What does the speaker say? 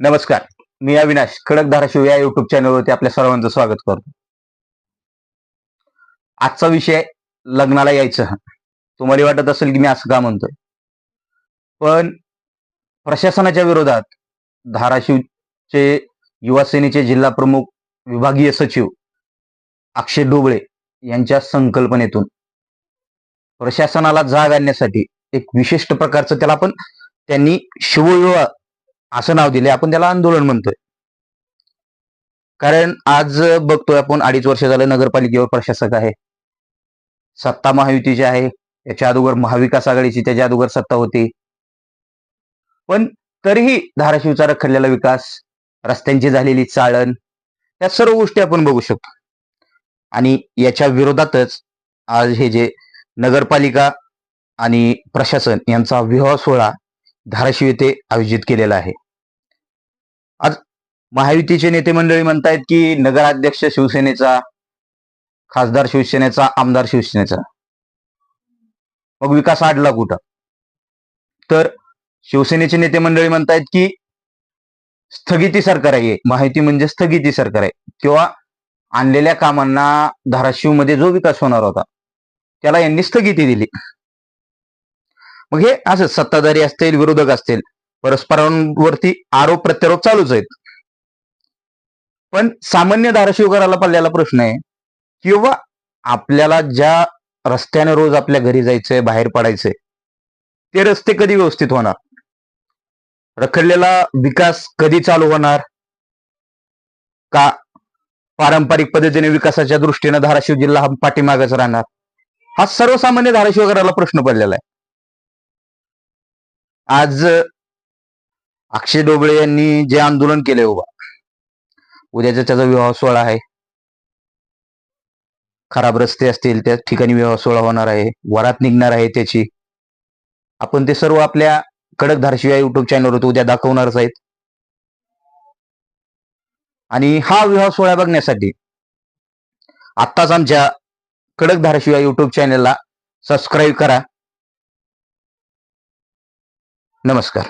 नमस्कार. मी अविनाश खडक धाराशिव या युट्यूब चॅनलवरती आपल्या सर्वांचं स्वागत करतो. आजचा विषय लग्नाला यायचं. तुम्हाला वाटत असेल की मी असं का म्हणतोय? पण प्रशासनाच्या विरोधात धाराशिवचे युवा सेनेचे जिल्हा प्रमुख विभागीय सचिव अक्षय डोबळे यांच्या संकल्पनेतून प्रशासनाला जाग आणण्यासाठी एक विशिष्ट प्रकारचं त्याला आपण त्यांनी शिवविवाह असं नाव दिले आपण त्याला आंदोलन म्हणतोय. कारण आज बघतोय आपण अडीच वर्ष झालं नगरपालिकेवर प्रशासक आहे. सत्ता महायुतीची आहे. याच्या अगोदर महाविकास आघाडीची त्याच्या अगोदर सत्ता होती. पण तरीही धाराशिवचा रखडलेला विकास रस्त्यांची झालेली चाळण या सर्व गोष्टी आपण बघू शकतो. आणि याच्या विरोधातच आज हे जे नगरपालिका आणि प्रशासन यांचा विवाह सोहळा धाराशिव येथे आयोजित केलेला आहे. महायुतीचे नेते मंडळी म्हणतायत की नगराध्यक्ष शिवसेनेचा खासदार शिवसेनेचा आमदार शिवसेनेचा. मग विकास आडला कुठं? तर शिवसेनेचे नेते मंडळी म्हणतायत की स्थगिती सरकार आहे. माहिती म्हणजे स्थगिती सरकार आहे. किंवा आणलेल्या कामांना धाराशिवमध्ये जो विकास होणार होता त्याला यांनी स्थगिती दिली. मग हे असं सत्ताधारी असतील विरोधक असतील परस्परांवरती आरोप प्रत्यारोप चालूच आहेत. पण सामान्य धाराशिवकराला पडलेला प्रश्न आहे किंवा आपल्याला ज्या रस्त्याने रोज आपल्या घरी जायचंय बाहेर पडायचंय ते रस्ते कधी व्यवस्थित होणार? रखडलेला विकास कधी चालू होणार? का पारंपरिक पद्धतीने विकासाच्या दृष्टीने धाराशिव जिल्हा हा पाठीमागच राहणार? हा सर्वसामान्य धाराशिवकराला प्रश्न पडलेला आहे. आज अक्षय डोबळे यांनी जे आंदोलन केले उभा उद्याचा त्याचा विवाह सोहळा आहे. खराब रस्ते असतील त्या ठिकाणी विवाह सोहळा होणार आहे. वरात निघणार आहे त्याची. आपण ते सर्व आपल्या कडक धारशिवाय युट्यूब चॅनलवर उद्या दाखवणारच आहेत. आणि हा विवाह सोहळा बघण्यासाठी आत्ताच आमच्या कडक धारशिवाय युट्यूब चॅनलला सबस्क्राईब करा. नमस्कार.